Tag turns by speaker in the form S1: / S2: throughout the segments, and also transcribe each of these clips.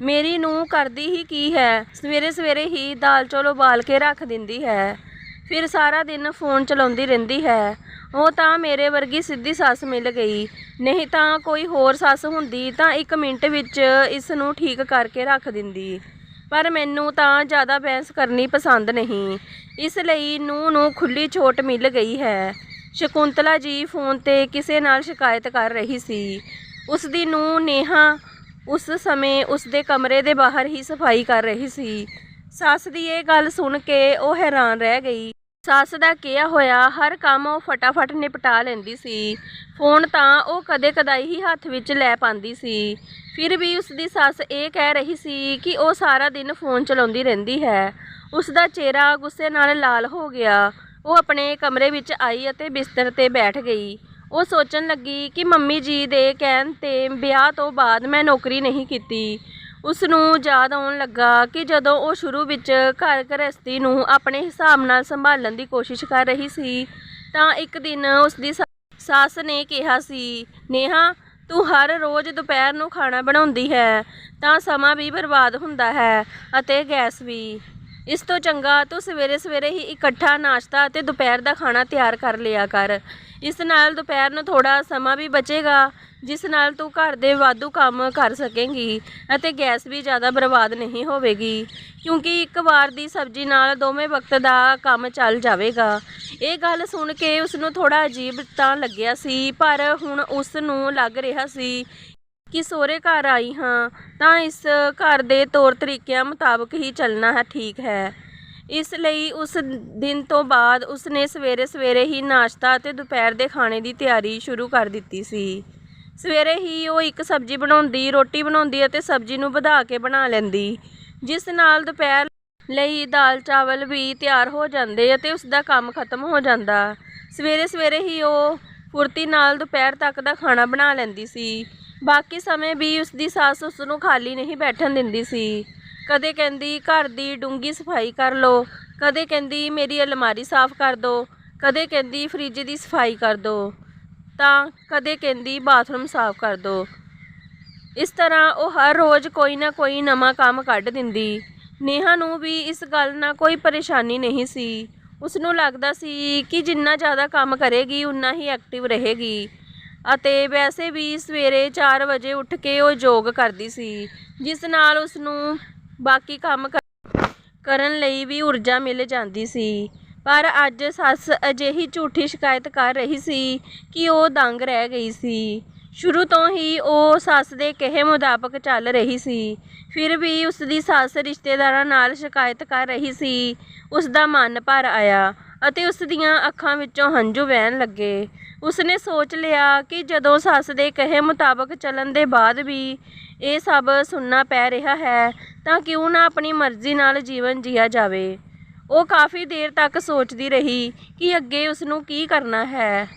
S1: ਮੇਰੀ ਨੂੰ ਕਰਦੀ ਹੀ ਕੀ ਹੈ? ਸਵੇਰੇ ਸਵੇਰੇ ਹੀ ਦਾਲ ਚੌਲ ਉਬਾਲ ਕੇ ਰੱਖ ਦਿੰਦੀ ਹੈ। ਫਿਰ ਸਾਰਾ ਦਿਨ ਫੋਨ ਚਲਾਉਂਦੀ ਰਹਿੰਦੀ ਹੈ। ਉਹ ਤਾਂ ਮੇਰੇ ਵਰਗੀ ਸਿੱਧੀ ਸੱਸ ਮਿਲ ਗਈ। ਨਹੀਂ ਤਾਂ ਕੋਈ ਹੋਰ ਸੱਸ ਹੁੰਦੀ ਤਾਂ 1 ਮਿੰਟ ਵਿੱਚ ਇਸ ਨੂੰ ਠੀਕ ਕਰਕੇ ਰੱਖ ਦਿੰਦੀ। ਪਰ ਮੈਨੂੰ ਤਾਂ ਜ਼ਿਆਦਾ ਬਹਿਸ ਕਰਨੀ ਪਸੰਦ ਨਹੀਂ। ਇਸ ਲਈ ਨੂੰ ਨੂੰ ਖੁੱਲੀ ਛੋਟ ਮਿਲ ਗਈ ਹੈ। ਸ਼ਕੁੰਤਲਾ ਜੀ ਫੋਨ ਤੇ ਕਿਸੇ ਨਾਲ ਸ਼ਿਕਾਇਤ ਕਰ ਰਹੀ ਸੀ। ਉਸ ਦੀ ਨੂੰ ਨੇਹਾ ਉਸ ਸਮੇਂ ਉਸ ਦੇ ਕਮਰੇ ਦੇ ਬਾਹਰ ਹੀ ਸਫ਼ਾਈ ਕਰ ਰਹੀ ਸੀ। ਸੱਸ ਦੀ ਇਹ ਗੱਲ ਸੁਣ ਕੇ ਉਹ ਹੈਰਾਨ ਰਹਿ ਗਈ। ਸੱਸ ਦਾ ਕਿਹਾ ਹੋਇਆ ਹਰ ਕੰਮ ਉਹ ਫਟਾਫਟ ਨਿਪਟਾ ਲੈਂਦੀ ਸੀ। ਫੋਨ ਤਾਂ ਉਹ ਕਦੇ ਕਦਾਈ ਹੀ ਹੱਥ ਵਿੱਚ ਲੈ ਪਾਉਂਦੀ ਸੀ। ਫਿਰ ਵੀ ਉਸ ਦੀ ਸੱਸ ਇਹ ਕਹਿ ਰਹੀ ਸੀ ਕਿ ਉਹ ਸਾਰਾ ਦਿਨ ਫੋਨ ਚਲਾਉਂਦੀ ਰਹਿੰਦੀ ਹੈ। ਉਸ ਦਾ ਚਿਹਰਾ ਗੁੱਸੇ ਨਾਲ ਲਾਲ ਹੋ ਗਿਆ। ਉਹ ਆਪਣੇ ਕਮਰੇ ਵਿੱਚ ਆਈ ਅਤੇ ਬਿਸਤਰ ਤੇ ਬੈਠ ਗਈ। ਉਹ ਸੋਚਣ ਲੱਗੀ ਕਿ ਮੰਮੀ ਜੀ ਦੇ ਕਹਿਣ ਤੇ ਵਿਆਹ ਤੋਂ ਬਾਅਦ ਮੈਂ ਨੌਕਰੀ ਨਹੀਂ ਕੀਤੀ। ਉਸ ਨੂੰ ਯਾਦ ਆਉਣ ਲੱਗਾ ਕਿ ਜਦੋਂ ਉਹ ਸ਼ੁਰੂ ਵਿੱਚ ਘਰ ਗ੍ਰਸਤੀ ਨੂੰ ਆਪਣੇ ਹਿਸਾਬ ਨਾਲ ਸੰਭਾਲਣ ਦੀ ਕੋਸ਼ਿਸ਼ ਕਰ ਰਹੀ ਸੀ, ਤਾਂ ਇੱਕ ਦਿਨ ਉਸ ਦੀ ਸੱਸ ਨੇ ਕਿਹਾ ਸੀ, ਨੇਹਾ, ਤੂੰ ਹਰ ਰੋਜ਼ ਦੁਪਹਿਰ ਨੂੰ ਖਾਣਾ ਬਣਾਉਂਦੀ ਹੈ, ਤਾਂ ਸਮਾਂ ਵੀ ਬਰਬਾਦ ਹੁੰਦਾ ਹੈ ਅਤੇ ਗੈਸ ਵੀ। ਇਸ ਤੋਂ ਚੰਗਾ ਤੂੰ ਸਵੇਰੇ ਸਵੇਰੇ ਹੀ ਇਕੱਠਾ ਨਾਸ਼ਤਾ ਅਤੇ ਦੁਪਹਿਰ ਦਾ ਖਾਣਾ ਤਿਆਰ ਕਰ ਲਿਆ ਕਰ। ਇਸ ਨਾਲ ਦੁਪਹਿਰ ਨੂੰ ਥੋੜਾ ਸਮਾਂ ਵੀ ਬਚੇਗਾ, ਜਿਸ ਨਾਲ ਤੂੰ ਘਰ ਦੇ ਵਾਧੂ ਕੰਮ ਕਰ ਸਕੇਂਗੀ ਅਤੇ ਗੈਸ ਵੀ ਜ਼ਿਆਦਾ ਬਰਬਾਦ ਨਹੀਂ ਹੋਵੇਗੀ, ਕਿਉਂਕਿ ਇੱਕ ਵਾਰ ਦੀ ਸਬਜ਼ੀ ਨਾਲ ਦੋਵੇਂ ਵਕਤ ਦਾ ਕੰਮ ਚੱਲ ਜਾਵੇਗਾ। ਇਹ ਗੱਲ ਸੁਣ ਕੇ ਉਸ ਨੂੰ ਥੋੜਾ ਅਜੀਬ ਤਾਂ ਲੱਗਿਆ ਸੀ, ਪਰ ਹੁਣ ਉਸ ਨੂੰ ਲੱਗ ਰਿਹਾ ਸੀ ਕਿ ਸਹੁਰੇ ਘਰ ਆਈ ਹਾਂ, ਤਾਂ ਇਸ ਘਰ ਦੇ ਤੌਰ ਤਰੀਕਿਆਂ ਮੁਤਾਬਕ ਹੀ ਚੱਲਣਾ ਹੈ ਠੀਕ ਹੈ। ਇਸ ਲਈ ਉਸ ਦਿਨ ਤੋਂ ਬਾਅਦ ਉਸਨੇ ਸਵੇਰੇ ਸਵੇਰੇ ਹੀ ਨਾਸ਼ਤਾ ਅਤੇ ਦੁਪਹਿਰ ਦੇ ਖਾਣੇ ਦੀ ਤਿਆਰੀ ਸ਼ੁਰੂ ਕਰ ਦਿੱਤੀ ਸੀ। ਸਵੇਰੇ ਹੀ ਉਹ ਇੱਕ ਸਬਜ਼ੀ ਬਣਾਉਂਦੀ, ਰੋਟੀ ਬਣਾਉਂਦੀ ਅਤੇ ਸਬਜ਼ੀ ਨੂੰ ਵਧਾ ਕੇ ਬਣਾ ਲੈਂਦੀ। ਜਿਸ ਨਾਲ ਦੁਪਹਿਰ ਲਈ ਦਾਲ ਚਾਵਲ ਵੀ ਤਿਆਰ ਹੋ ਜਾਂਦੇ ਅਤੇ ਉਸ ਦਾ ਕੰਮ ਖਤਮ ਹੋ ਜਾਂਦਾ। ਸਵੇਰੇ ਸਵੇਰੇ ਹੀ ਉਹ ਫੁਰਤੀ ਨਾਲ ਦੁਪਹਿਰ ਤੱਕ ਦਾ ਖਾਣਾ ਬਣਾ ਲੈਂਦੀ ਸੀ। ਬਾਕੀ ਸਮੇਂ ਵੀ ਉਸ ਦੀ ਸੱਸ ਉਸ ਨੂੰ ਖਾਲੀ ਨਹੀਂ ਬੈਠਣ ਦਿੰਦੀ ਸੀ। ਕਦੇ ਕਹਿੰਦੀ ਘਰ ਦੀ ਡੂੰਗੀ ਸਫ਼ਾਈ ਕਰ ਲਓ, ਕਦੇ ਕਹਿੰਦੀ ਮੇਰੀ ਅਲਮਾਰੀ ਸਾਫ਼ ਕਰ ਦਿਓ ਕਦੇ ਕਹਿੰਦੀ ਫ੍ਰਿਜ ਦੀ ਸਫ਼ਾਈ ਕਰ ਦਿਓ ਤਾਂ ਕਦੇ ਕਹਿੰਦੀ ਬਾਥਰੂਮ ਸਾਫ਼ ਕਰ ਦਿਓ ਇਸ ਤਰ੍ਹਾਂ ਉਹ ਹਰ ਰੋਜ਼ ਕੋਈ ਨਾ ਕੋਈ ਨਵਾਂ ਕੰਮ ਕੱਢ ਦਿੰਦੀ। ਨੇਹਾ ਨੂੰ ਵੀ ਇਸ ਗੱਲ ਨਾਲ ਕੋਈ ਪਰੇਸ਼ਾਨੀ ਨਹੀਂ ਸੀ। ਉਸ ਨੂੰ ਲੱਗਦਾ ਸੀ ਕਿ ਜਿੰਨਾ ਜ਼ਿਆਦਾ ਕੰਮ ਕਰੇਗੀ, ਉਨਾ ਹੀ ਐਕਟਿਵ ਰਹੇਗੀ। ਅਤੇ ਵੈਸੇ ਵੀ ਸਵੇਰੇ 4 ਵਜੇ ਉੱਠ ਕੇ ਉਹ ਯੋਗ ਕਰਦੀ ਸੀ, ਜਿਸ ਨਾਲ ਉਸ ਨੂੰ ਬਾਕੀ ਕੰਮ ਕਰਨ ਲਈ ਵੀ ਊਰਜਾ ਮਿਲ ਜਾਂਦੀ ਸੀ। ਪਰ ਅੱਜ ਸੱਸ ਅਜਿਹੀ ਝੂਠੀ ਸ਼ਿਕਾਇਤ ਕਰ ਰਹੀ ਸੀ ਕਿ ਉਹ ਦੰਗ ਰਹਿ ਗਈ ਸੀ। ਸ਼ੁਰੂ ਤੋਂ ਹੀ ਉਹ ਸੱਸ ਦੇ ਕਹੇ ਮੁਤਾਬਕ ਚੱਲ ਰਹੀ ਸੀ। ਫਿਰ ਵੀ ਉਸ ਦੀ ਸੱਸ ਰਿਸ਼ਤੇਦਾਰਾਂ ਨਾਲ ਸ਼ਿਕਾਇਤ ਕਰ ਰਹੀ ਸੀ। ਉਸ ਦਾ ਮਨ ਭਰ ਆਇਆ ਅਤੇ ਉਸ ਦੀਆਂ ਅੱਖਾਂ ਵਿੱਚੋਂ ਹੰਝੂ ਵਹਿਣ ਲੱਗੇ। ਉਸਨੇ ਸੋਚ ਲਿਆ ਕਿ ਜਦੋਂ ਸੱਸ ਦੇ ਕਹੇ ਮੁਤਾਬਕ ਚੱਲਣ ਦੇ ਬਾਅਦ ਵੀ ਇਹ ਸਭ ਸੁਣਨਾ ਪੈ ਰਿਹਾ ਹੈ, ਤਾਂ ਕਿਉਂ ਨਾ ਆਪਣੀ ਮਰਜ਼ੀ ਨਾਲ ਜੀਵਨ ਜੀਆ ਜਾਵੇ। ਉਹ ਕਾਫੀ ਦੇਰ ਤੱਕ ਸੋਚਦੀ ਰਹੀ ਕਿ ਅੱਗੇ ਉਸ ਨੂੰ ਕੀ ਕਰਨਾ ਹੈ।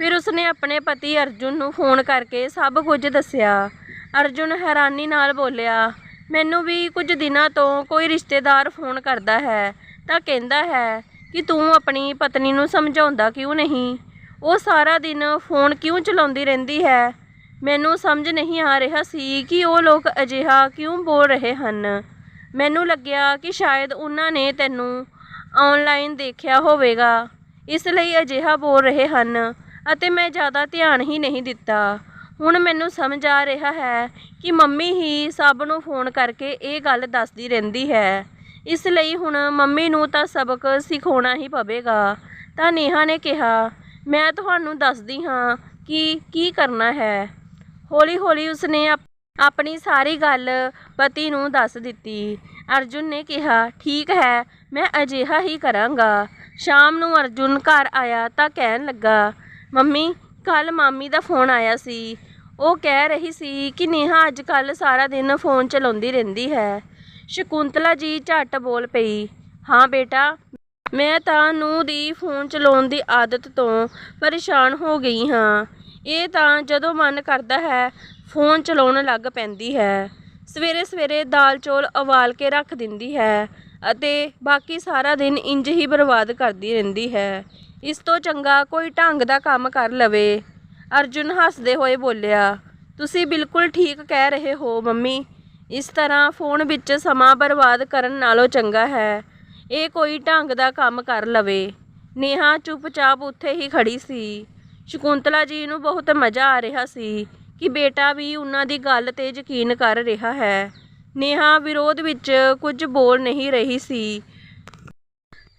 S1: ਫਿਰ ਉਸਨੇ ਆਪਣੇ ਪਤੀ ਅਰਜੁਨ ਨੂੰ ਫੋਨ ਕਰਕੇ ਸਭ ਕੁਝ ਦੱਸਿਆ। ਅਰਜੁਨ ਹੈਰਾਨੀ ਨਾਲ ਬੋਲਿਆ, ਮੈਨੂੰ ਵੀ ਕੁਝ ਦਿਨਾਂ ਤੋਂ ਕੋਈ ਰਿਸ਼ਤੇਦਾਰ ਫੋਨ ਕਰਦਾ ਹੈ, ਤਾਂ ਕਹਿੰਦਾ ਹੈ ਕਿ ਤੂੰ ਆਪਣੀ ਪਤਨੀ ਨੂੰ ਸਮਝਾਉਂਦਾ ਕਿਉਂ ਨਹੀਂ? ਉਹ ਸਾਰਾ ਦਿਨ ਫੋਨ ਕਿਉਂ ਚਲਾਉਂਦੀ ਰਹਿੰਦੀ ਹੈ? ਮੈਨੂੰ ਸਮਝ ਨਹੀਂ ਆ ਰਿਹਾ ਸੀ ਕਿ ਉਹ ਲੋਕ ਅਜਿਹਾ ਕਿਉਂ ਬੋਲ ਰਹੇ ਹਨ। ਮੈਨੂੰ ਲੱਗਿਆ ਕਿ ਸ਼ਾਇਦ ਉਹਨਾਂ ਨੇ ਤੈਨੂੰ ਆਨਲਾਈਨ ਦੇਖਿਆ ਹੋਵੇਗਾ। ਇਸ ਲਈ ਅਜਿਹਾ ਬੋਲ ਰਹੇ ਹਨ। ਅਤੇ ਮੈਂ ਜ਼ਿਆਦਾ ਧਿਆਨ ਹੀ ਨਹੀਂ ਦਿੱਤਾ। ਹੁਣ ਮੈਨੂੰ ਸਮਝ ਆ ਰਿਹਾ ਹੈ ਕਿ ਮੰਮੀ ਹੀ ਸਭ ਨੂੰ ਫੋਨ ਕਰਕੇ ਇਹ ਗੱਲ ਦੱਸਦੀ ਰਹਿੰਦੀ ਹੈ। ਇਸ ਲਈ ਹੁਣ ਮੰਮੀ ਨੂੰ ਤਾਂ ਸਬਕ ਸਿਖਾਉਣਾ ਹੀ ਪਵੇਗਾ। ਤਾਂ ਨੇਹਾ ਨੇ ਕਿਹਾ, ਮੈਂ ਤੁਹਾਨੂੰ ਦੱਸਦੀ ਹਾਂ ਕਿ ਕੀ ਕਰਨਾ ਹੈ। ਹੌਲੀ ਹੌਲੀ ਉਸਨੇ ਆਪਣੀ ਸਾਰੀ ਗੱਲ ਪਤੀ ਨੂੰ ਦੱਸ ਦਿੱਤੀ। ਅਰਜੁਨ ਨੇ ਕਿਹਾ, ਠੀਕ ਹੈ, ਮੈਂ ਅਜਿਹਾ ਹੀ ਕਰਾਂਗਾ। ਸ਼ਾਮ ਨੂੰ ਅਰਜੁਨ ਘਰ ਆਇਆ ਤਾਂ ਕਹਿਣ ਲੱਗਾ ਮੰਮੀ ਕੱਲ ਮਾਮੀ ਦਾ ਫੋਨ ਆਇਆ ਸੀ। ਉਹ ਕਹਿ ਰਹੀ ਸੀ ਕਿ ਨੇਹਾ ਅੱਜ ਕੱਲ ਸਾਰਾ ਦਿਨ ਫੋਨ ਚਲਾਉਂਦੀ ਰਹਿੰਦੀ ਹੈ। ਸ਼ਕੁੰਤਲਾ ਜੀ ਝੱਟ ਬੋਲ ਪਈ, ਹਾਂ ਬੇਟਾ, ਮੈਂ ਤਾਂ ਨੂੰ ਦੀ ਫੋਨ ਚਲਾਉਣ ਦੀ ਆਦਤ ਤੋਂ ਪਰੇਸ਼ਾਨ ਹੋ ਗਈ ਹਾਂ। ਇਹ ਤਾਂ ਜਦੋਂ ਮਨ ਕਰਦਾ ਹੈ, ਫੋਨ ਚਲਾਉਣ ਲੱਗ ਪੈਂਦੀ ਹੈ। ਸਵੇਰੇ ਸਵੇਰੇ ਦਾਲ ਚੌਲ ਉਬਾਲ ਕੇ ਰੱਖ ਦਿੰਦੀ ਹੈ ਅਤੇ ਬਾਕੀ ਸਾਰਾ ਦਿਨ ਇੰਜ ਹੀ ਬਰਬਾਦ ਕਰਦੀ ਰਹਿੰਦੀ ਹੈ। ਇਸ ਤੋਂ ਚੰਗਾ ਕੋਈ ਢੰਗ ਦਾ ਕੰਮ ਕਰ ਲਵੇ। ਅਰਜੁਨ ਹੱਸਦੇ ਹੋਏ ਬੋਲਿਆ, ਤੁਸੀਂ ਬਿਲਕੁਲ ਠੀਕ ਕਹਿ ਰਹੇ ਹੋ ਮੰਮੀ। ਇਸ ਤਰ੍ਹਾਂ ਫੋਨ ਵਿੱਚ ਸਮਾਂ ਬਰਬਾਦ ਕਰਨ ਨਾਲੋਂ ਚੰਗਾ ਹੈ। ਇਹ ਕੋਈ ਢੰਗ ਦਾ ਕੰਮ ਕਰ ਲਵੇ। ਨੇਹਾ ਚੁੱਪਚਾਪ ਉੱਥੇ ਹੀ ਖੜੀ ਸੀ। ਸ਼ਕੁੰਤਲਾ ਜੀ ਨੂੰ ਬਹੁਤ ਮਜ਼ਾ ਆ ਰਿਹਾ ਸੀ ਕਿ ਬੇਟਾ ਵੀ ਉਹਨਾਂ ਦੀ ਗੱਲ ਤੇ ਯਕੀਨ ਕਰ ਰਿਹਾ ਹੈ। ਨੇਹਾ ਵਿਰੋਧ ਵਿੱਚ ਕੁਝ ਬੋਲ ਨਹੀਂ ਰਹੀ ਸੀ।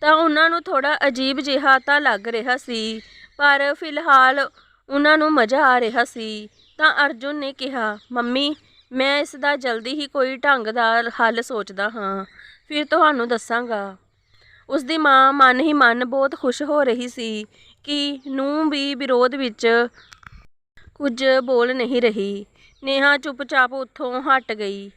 S1: ਤਾਂ ਉਹਨਾਂ ਨੂੰ ਥੋੜਾ ਅਜੀਬ ਜਿਹਾ ਤਾਂ ਲੱਗ ਰਿਹਾ ਸੀ, ਪਰ ਫਿਲਹਾਲ ਉਹਨਾਂ ਨੂੰ ਮਜ਼ਾ ਆ ਰਿਹਾ ਸੀ। ਤਾਂ ਅਰਜੁਨ ਨੇ ਕਿਹਾ, ਮੰਮੀ, ਮੈਂ ਇਸ ਦਾ ਜਲਦੀ ਹੀ ਕੋਈ ਢੰਗ ਦਾ ਹੱਲ ਸੋਚਦਾ ਹਾਂ। ਫਿਰ ਤੁਹਾਨੂੰ ਦੱਸਾਂਗਾ। ਉਸ ਦੀ ਮਾਂ ਮਨ ਹੀ ਮਨ ਬਹੁਤ ਖੁਸ਼ ਹੋ ਰਹੀ ਸੀ ਕਿ ਨੂੰ ਵੀ ਵਿਰੋਧ ਵਿੱਚ ਕੁਝ ਬੋਲ ਨਹੀਂ ਰਹੀ। ਨੇਹਾ ਚੁੱਪਚਾਪ ਉੱਥੋਂ ਹਟ ਗਈ।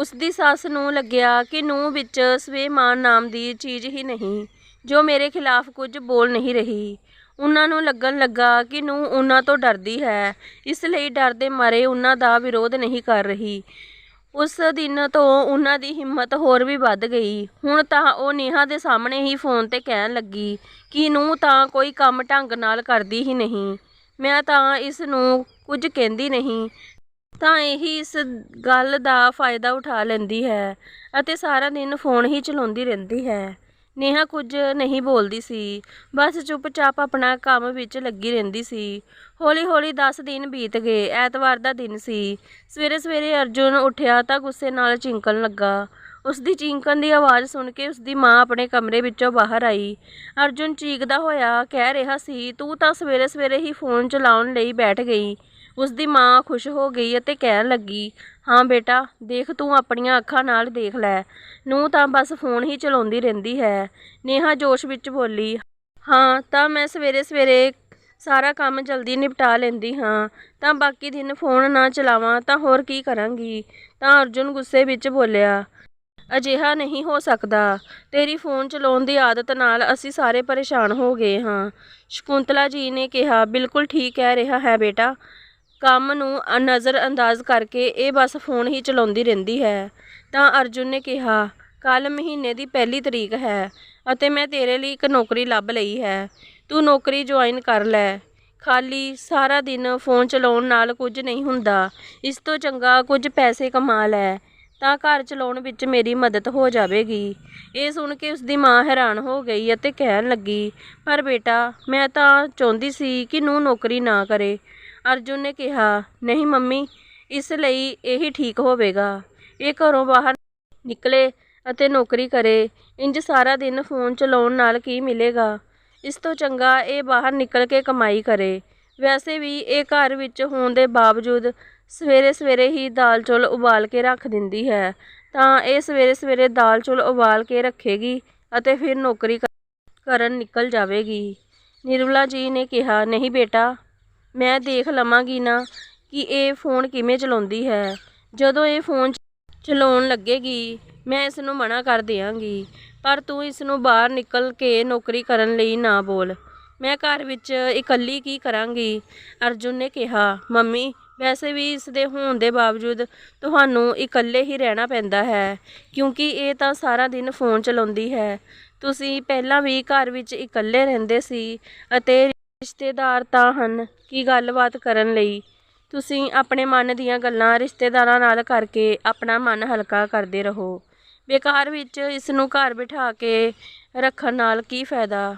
S1: ਉਸ ਦੀ ਸੱਸ ਨੂੰ ਲੱਗਿਆ ਕਿ ਨੂੰ ਵਿੱਚ ਸਵੇਮਾਨ ਨਾਮ ਦੀ ਚੀਜ਼ ਹੀ ਨਹੀਂ, ਜੋ ਮੇਰੇ ਖਿਲਾਫ ਕੁਝ ਬੋਲ ਨਹੀਂ ਰਹੀ। ਉਹਨਾਂ ਨੂੰ ਲੱਗਣ ਲੱਗਾ ਕਿ ਨੂੰ ਉਹਨਾਂ ਤੋਂ ਡਰਦੀ ਹੈ, ਇਸ ਲਈ ਡਰ ਦੇ ਮਾਰੇ ਉਹਨਾਂ ਦਾ ਵਿਰੋਧ ਨਹੀਂ ਕਰ ਰਹੀ। ਉਸ ਦਿਨ ਤੋਂ ਉਹਨਾਂ ਦੀ ਹਿੰਮਤ ਹੋਰ ਵੀ ਵੱਧ ਗਈ। ਹੁਣ ਤਾਂ ਉਹ ਨੇਹਾ ਦੇ ਸਾਹਮਣੇ ਹੀ ਫੋਨ ਤੇ ਕਹਿਣ ਲੱਗੀ ਕਿ ਨੂੰ ਤਾਂ ਕੋਈ ਕੰਮ ਢੰਗ ਨਾਲ ਕਰਦੀ ਹੀ ਨਹੀਂ। ਮੈਂ ਤਾਂ ਇਸ ਨੂੰ ਕੁਝ ਕਹਿੰਦੀ ਨਹੀਂ। ਤਾਂ ਇਹੀ ਇਸ ਗੱਲ ਦਾ ਫਾਇਦਾ ਉਠਾ ਲੈਂਦੀ ਹੈ ਅਤੇ ਸਾਰਾ ਦਿਨ ਫੋਨ ਹੀ ਚਲਾਉਂਦੀ ਰਹਿੰਦੀ ਹੈ। ਨੇਹਾ ਕੁਝ ਨਹੀਂ ਬੋਲਦੀ ਸੀ। ਬਸ ਚੁੱਪਚਾਪ ਆਪਣਾ ਕੰਮ ਵਿੱਚ ਲੱਗੀ ਰਹਿੰਦੀ ਸੀ। ਹੌਲੀ ਹੌਲੀ 10 ਦਿਨ ਬੀਤ ਗਏ, ਐਤਵਾਰ ਦਾ ਦਿਨ ਸੀ। ਸਵੇਰੇ ਸਵੇਰੇ ਅਰਜੁਨ ਉੱਠਿਆ ਤਾਂ ਗੁੱਸੇ ਨਾਲ ਚਿੰਕਣ ਲੱਗਾ। ਉਸ ਦੀ ਚੀਂਕਣ ਦੀ ਆਵਾਜ਼ ਸੁਣ ਕੇ ਉਸ ਦੀ ਮਾਂ ਆਪਣੇ ਕਮਰੇ ਵਿੱਚੋਂ ਬਾਹਰ ਆਈ। ਅਰਜੁਨ ਚੀਕਦਾ ਹੋਇਆ ਕਹਿ ਰਿਹਾ ਸੀ, ਤੂੰ ਤਾਂ ਸਵੇਰੇ ਸਵੇਰੇ ਹੀ ਫੋਨ ਚਲਾਉਣ ਲਈ ਬੈਠ ਗਈ। ਉਸ ਦੀ ਮਾਂ ਖੁਸ਼ ਹੋ ਗਈ ਅਤੇ ਕਹਿਣ ਲੱਗੀ, ਹਾਂ ਬੇਟਾ, ਦੇਖ ਤੂੰ ਆਪਣੀਆਂ ਅੱਖਾਂ ਨਾਲ ਦੇਖ ਲੈ। ਨੂੰ ਤਾਂ ਬਸ ਫੋਨ ਹੀ ਚਲਾਉਂਦੀ ਰਹਿੰਦੀ ਹੈ। ਨੇਹਾ ਜੋਸ਼ ਵਿੱਚ ਬੋਲੀ, ਹਾਂ, ਤਾਂ ਮੈਂ ਸਵੇਰੇ ਸਵੇਰੇ ਸਾਰਾ ਕੰਮ ਜਲਦੀ ਨਿਪਟਾ ਲੈਂਦੀ ਹਾਂ। ਤਾਂ ਬਾਕੀ ਦਿਨ ਫੋਨ ਨਾ ਚਲਾਵਾਂ ਤਾਂ ਹੋਰ ਕੀ ਕਰਾਂਗੀ? ਤਾਂ ਅਰਜੁਨ ਗੁੱਸੇ ਵਿੱਚ ਬੋਲਿਆ, ਅਜਿਹਾ ਨਹੀਂ ਹੋ ਸਕਦਾ। ਤੇਰੀ ਫੋਨ ਚਲਾਉਣ ਦੀ ਆਦਤ ਨਾਲ ਅਸੀਂ ਸਾਰੇ ਪਰੇਸ਼ਾਨ ਹੋ ਗਏ ਹਾਂ। ਸ਼ਕੁੰਤਲਾ ਜੀ ਨੇ ਕਿਹਾ, ਬਿਲਕੁਲ ਠੀਕ ਕਹਿ ਰਿਹਾ ਹੈ ਬੇਟਾ। ਕੰਮ ਨੂੰ ਨਜ਼ਰ ਅੰਦਾਜ਼ ਕਰਕੇ ਇਹ ਬਸ ਫੋਨ ਹੀ ਚਲਾਉਂਦੀ ਰਹਿੰਦੀ ਹੈ। ਤਾਂ ਅਰਜੁਨ ਨੇ ਕਿਹਾ ਕੱਲ ਮਹੀਨੇ ਦੀ ਪਹਿਲੀ ਤਰੀਕ ਹੈ ਅਤੇ ਮੈਂ ਤੇਰੇ ਲਈ ਇੱਕ ਨੌਕਰੀ ਲੱਭ ਲਈ ਹੈ। ਤੂੰ ਨੌਕਰੀ ਜੁਆਇਨ ਕਰ ਲੈ। ਖਾਲੀ ਸਾਰਾ ਦਿਨ ਫੋਨ ਚਲਾਉਣ ਨਾਲ ਕੁਝ ਨਹੀਂ ਹੁੰਦਾ। ਇਸ ਤੋਂ ਚੰਗਾ ਕੁਝ ਪੈਸੇ ਕਮਾ ਲੈ। ਤਾਂ ਘਰ ਚਲਾਉਣ ਵਿੱਚ ਮੇਰੀ ਮਦਦ ਹੋ ਜਾਵੇਗੀ। ਇਹ ਸੁਣ ਕੇ ਉਸ ਦੀ ਮਾਂ ਹੈਰਾਨ ਹੋ ਗਈ ਅਤੇ ਕਹਿਣ ਲੱਗੀ, ਪਰ ਬੇਟਾ, ਮੈਂ ਤਾਂ ਚਾਹੁੰਦੀ ਸੀ ਕਿ ਨੂੰ ਨੌਕਰੀ ਨਾ ਕਰੇ। ਅਰਜੁਨ ਨੇ ਕਿਹਾ, ਨਹੀਂ ਮੰਮੀ, ਇਸ ਲਈ ਇਹੀ ਠੀਕ ਹੋਵੇਗਾ। ਇਹ ਘਰੋਂ ਬਾਹਰ ਨਿਕਲੇ ਅਤੇ ਨੌਕਰੀ ਕਰੇ। ਇੰਜ ਸਾਰਾ ਦਿਨ ਫੋਨ ਚਲਾਉਣ ਨਾਲ ਕੀ ਮਿਲੇਗਾ? ਇਸ ਤੋਂ ਚੰਗਾ ਇਹ ਬਾਹਰ ਨਿਕਲ ਕੇ ਕਮਾਈ ਕਰੇ। ਵੈਸੇ ਵੀ ਇਹ ਘਰ ਵਿੱਚ ਹੋਣ ਦੇ ਬਾਵਜੂਦ ਸਵੇਰੇ ਸਵੇਰੇ ਹੀ ਦਾਲ ਚੌਲ ਉਬਾਲ ਕੇ ਰੱਖ ਦਿੰਦੀ ਹੈ। ਤਾਂ ਇਹ ਸਵੇਰੇ ਸਵੇਰੇ ਦਾਲ ਚੌਲ ਉਬਾਲ ਕੇ ਰੱਖੇਗੀ ਅਤੇ ਫਿਰ ਨੌਕਰੀ ਕਰਨ ਨਿਕਲ ਜਾਵੇਗੀ। ਨਿਰਮਲਾ ਜੀ ਨੇ ਕਿਹਾ, ਨਹੀਂ ਬੇਟਾ ਮੈਂ ਦੇਖ ਲਵਾਂਗੀ ਨਾ ਕਿ ਇਹ ਫੋਨ ਕਿਵੇਂ ਚਲਾਉਂਦੀ ਹੈ। ਜਦੋਂ ਇਹ ਫੋਨ ਚ- ਚਲਾਉਣ ਲੱਗੇਗੀ, ਮੈਂ ਇਸ ਨੂੰ ਮਨਾ ਕਰ ਦਿਆਂਗੀ। ਪਰ ਤੂੰ ਇਸ ਨੂੰ ਬਾਹਰ ਨਿਕਲ ਕੇ ਨੌਕਰੀ ਕਰਨ ਲਈ ਨਾ ਬੋਲ। ਮੈਂ ਘਰ ਵਿੱਚ ਇਕੱਲੀ ਕੀ ਕਰਾਂਗੀ? ਅਰਜੁਨ ਨੇ ਕਿਹਾ, ਮੰਮੀ, ਵੈਸੇ ਵੀ ਇਸ ਦੇ ਹੋਣ ਦੇ ਬਾਵਜੂਦ ਤੁਹਾਨੂੰ ਇਕੱਲੇ ਹੀ ਰਹਿਣਾ ਪੈਂਦਾ ਹੈ, ਕਿਉਂਕਿ ਇਹ ਤਾਂ ਸਾਰਾ ਦਿਨ ਫੋਨ ਚਲਾਉਂਦੀ ਹੈ। ਤੁਸੀਂ ਪਹਿਲਾਂ ਵੀ ਘਰ ਵਿੱਚ ਇਕੱਲੇ ਰਹਿੰਦੇ ਸੀ ਅਤੇ ਰਿਸ਼ਤੇਦਾਰ ਤਾਂ ਹਨ। ਕਿ ਗੱਲਬਾਤ ਕਰਨ ਲਈ? ਤੁਸੀਂ ਆਪਣੇ ਮਨ ਦੀਆਂ ਗੱਲਾਂ ਰਿਸ਼ਤੇਦਾਰਾਂ ਨਾਲ ਕਰਕੇ ਆਪਣਾ ਮਨ ਹਲਕਾ ਕਰਦੇ ਰਹੋ। ਬੇਕਾਰ ਵਿੱਚ ਇਸ ਨੂੰ ਘਰ ਬਿਠਾ ਕੇ ਰੱਖਣ ਨਾਲ ਕੀ ਫਾਇਦਾ?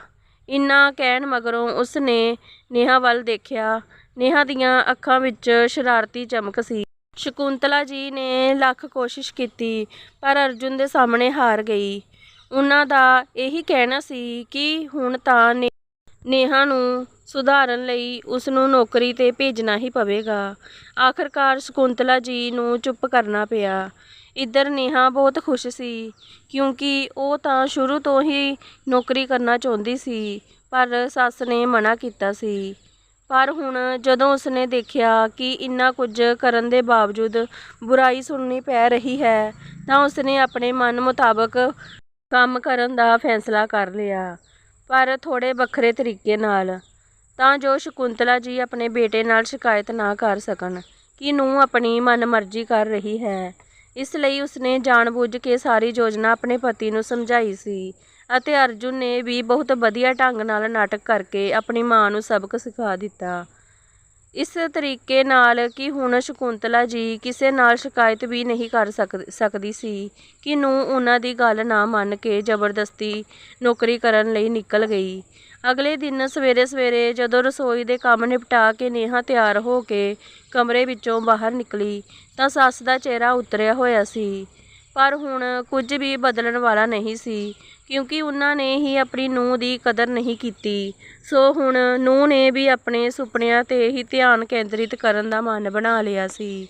S1: ਇੰਨਾ ਕਹਿਣ ਮਗਰੋਂ ਉਸ ਨੇ ਨੇਹਾ ਵੱਲ ਦੇਖਿਆ। ਨੇਹਾ ਦੀਆਂ ਅੱਖਾਂ ਵਿੱਚ ਸ਼ਰਾਰਤੀ ਚਮਕ ਸੀ। ਸ਼ਕੁੰਤਲਾ ਜੀ ਨੇ ਲੱਖ ਕੋਸ਼ਿਸ਼ ਕੀਤੀ, ਪਰ ਅਰਜੁਨ ਦੇ ਸਾਹਮਣੇ ਹਾਰ ਗਈ। ਉਹਨਾਂ ਦਾ ਇਹੀ ਕਹਿਣਾ ਸੀ ਕਿ ਹੁਣ ਤਾਂ ਨੇਹਾ ਨੂੰ ਸੁਧਾਰਨ ਲਈ ਉਸ ਨੂੰ ਨੌਕਰੀ ਤੇ ਭੇਜਣਾ ਹੀ ਪਵੇਗਾ। ਆਖਰਕਾਰ ਸ਼ਕੁੰਤਲਾ ਜੀ ਨੂੰ ਚੁੱਪ ਕਰਨਾ ਪਿਆ। ਇੱਧਰ ਨੇਹਾ ਬਹੁਤ ਖੁਸ਼ ਸੀ, ਕਿਉਂਕਿ ਉਹ ਤਾਂ ਸ਼ੁਰੂ ਤੋਂ ਹੀ ਨੌਕਰੀ ਕਰਨਾ ਚਾਹੁੰਦੀ ਸੀ, ਪਰ ਸੱਸ ਨੇ ਮਨਾ ਕੀਤਾ ਸੀ। ਪਰ ਹੁਣ ਜਦੋਂ ਉਸਨੇ ਦੇਖਿਆ ਕਿ ਇੰਨਾ ਕੁਝ ਕਰਨ ਦੇ ਬਾਵਜੂਦ ਬੁਰਾਈ ਸੁਣਨੀ ਪੈ ਰਹੀ ਹੈ, ਤਾਂ ਉਸਨੇ ਆਪਣੇ ਮਨ ਮੁਤਾਬਕ ਕੰਮ ਕਰਨ ਦਾ ਫੈਸਲਾ ਕਰ ਲਿਆ, ਪਰ ਥੋੜੇ ਵੱਖਰੇ ਤਰੀਕੇ ਨਾਲ ਤਾਂ ਜੋ ਸ਼ਕੁੰਤਲਾ ਜੀ ਆਪਣੇ ਬੇਟੇ ਨਾਲ ਸ਼ਿਕਾਇਤ ਨਾ ਕਰ ਸਕਣ ਕਿ ਨੂੰ ਆਪਣੀ ਮਨਮਰਜ਼ੀ ਕਰ ਰਹੀ ਹੈ। ਇਸ ਲਈ ਉਸਨੇ ਜਾਣਬੁੱਝ ਕੇ ਸਾਰੀ ਯੋਜਨਾ ਆਪਣੇ ਪਤੀ ਨੂੰ ਸਮਝਾਈ ਸੀ ਅਤੇ ਅਰਜੁਨ ਨੇ ਵੀ ਬਹੁਤ ਵਧੀਆ ਢੰਗ ਨਾਲ ਨਾਟਕ ਕਰਕੇ ਆਪਣੀ ਮਾਂ ਨੂੰ ਸਬਕ ਸਿਖਾ ਦਿੱਤਾ। ਇਸ ਤਰੀਕੇ ਨਾਲ ਕਿ ਹੁਣ ਸ਼ਕੁੰਤਲਾ ਜੀ ਕਿਸੇ ਨਾਲ ਸ਼ਿਕਾਇਤ ਵੀ ਨਹੀਂ ਕਰ ਸਕ- ਸਕਦੀ ਸੀ ਕਿ ਨੂੰ ਉਹਨਾਂ ਦੀ ਗੱਲ ਨਾ ਮੰਨ ਕੇ ਜ਼ਬਰਦਸਤੀ ਨੌਕਰੀ ਕਰਨ ਲਈ ਨਿਕਲ ਗਈ। ਅਗਲੇ ਦਿਨ ਸਵੇਰੇ ਸਵੇਰੇ ਜਦੋਂ ਰਸੋਈ ਦੇ ਕੰਮ ਨਿਪਟਾ ਕੇ ਨੇਹਾ ਤਿਆਰ ਹੋ ਕੇ ਕਮਰੇ ਵਿੱਚੋਂ ਬਾਹਰ ਨਿਕਲੀ ਤਾਂ ਸੱਸ ਦਾ ਚਿਹਰਾ ਉਤਰਿਆ ਹੋਇਆ ਸੀ। ਪਰ ਹੁਣ ਕੁਝ ਵੀ ਬਦਲਣ ਵਾਲਾ ਨਹੀਂ ਸੀ, ਕਿਉਂਕਿ ਉਹਨਾਂ ਨੇ ਹੀ ਆਪਣੀ ਨੂੰਹ ਦੀ ਕਦਰ ਨਹੀਂ ਕੀਤੀ। ਸੋ ਹੁਣ ਨੂੰਹ ਨੇ ਵੀ ਆਪਣੇ ਸੁਪਨਿਆਂ ਤੇ ਹੀ ਧਿਆਨ ਕੇਂਦਰਿਤ ਕਰਨ ਦਾ ਮਨ ਬਣਾ ਲਿਆ ਸੀ।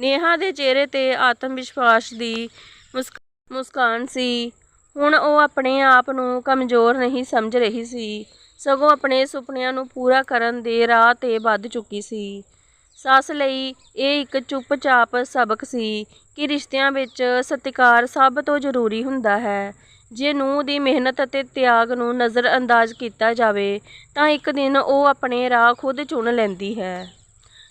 S1: ਨੇਹਾ ਦੇ ਚਿਹਰੇ ਤੇ ਆਤਮ ਵਿਸ਼ਵਾਸ ਦੀ ਮੁਸਕ- ਮੁਸਕਾਨ ਸੀ। ਹੁਣ ਉਹ ਆਪਣੇ ਆਪ ਨੂੰ ਕਮਜ਼ੋਰ ਨਹੀਂ ਸਮਝ ਰਹੀ ਸੀ। ਸਗੋਂ ਆਪਣੇ ਸੁਪਨਿਆਂ ਨੂੰ ਪੂਰਾ ਕਰਨ ਦੇ ਰਾਹ ਤੇ ਵੱਧ ਚੁੱਕੀ ਸੀ। ਸੱਸ ਲਈ ਇਹ ਇੱਕ ਚੁੱਪਚਾਪ ਸਬਕ ਸੀ ਕਿ ਰਿਸ਼ਤਿਆਂ ਵਿੱਚ ਸਤਿਕਾਰ ਸਭ ਤੋਂ ਜ਼ਰੂਰੀ ਹੁੰਦਾ ਹੈ। ਜੇ ਨੂੰਹ ਦੀ ਮਿਹਨਤ ਅਤੇ ਤਿਆਗ ਨੂੰ ਨਜ਼ਰਅੰਦਾਜ਼ ਕੀਤਾ ਜਾਵੇ, ਤਾਂ ਇੱਕ ਦਿਨ ਉਹ ਆਪਣੇ ਰਾਹ ਖੁਦ ਚੁਣ ਲੈਂਦੀ ਹੈ।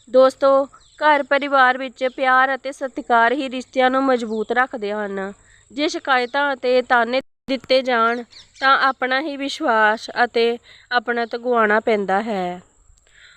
S1: ਦੋਸਤੋ, ਘਰ ਪਰਿਵਾਰ ਵਿੱਚ ਪਿਆਰ ਅਤੇ ਸਤਿਕਾਰ ਹੀ ਰਿਸ਼ਤਿਆਂ ਨੂੰ ਮਜ਼ਬੂਤ ਰੱਖਦੇ ਹਨ। ਜੇ ਸ਼ਿਕਾਇਤਾਂ ਅਤੇ ਤਾਨੇ ਦਿੱਤੇ ਜਾਣ, ਤਾਂ ਆਪਣਾ ਹੀ ਵਿਸ਼ਵਾਸ ਅਤੇ ਆਪਣਤ ਗੁਆਉਣਾ ਪੈਂਦਾ ਹੈ।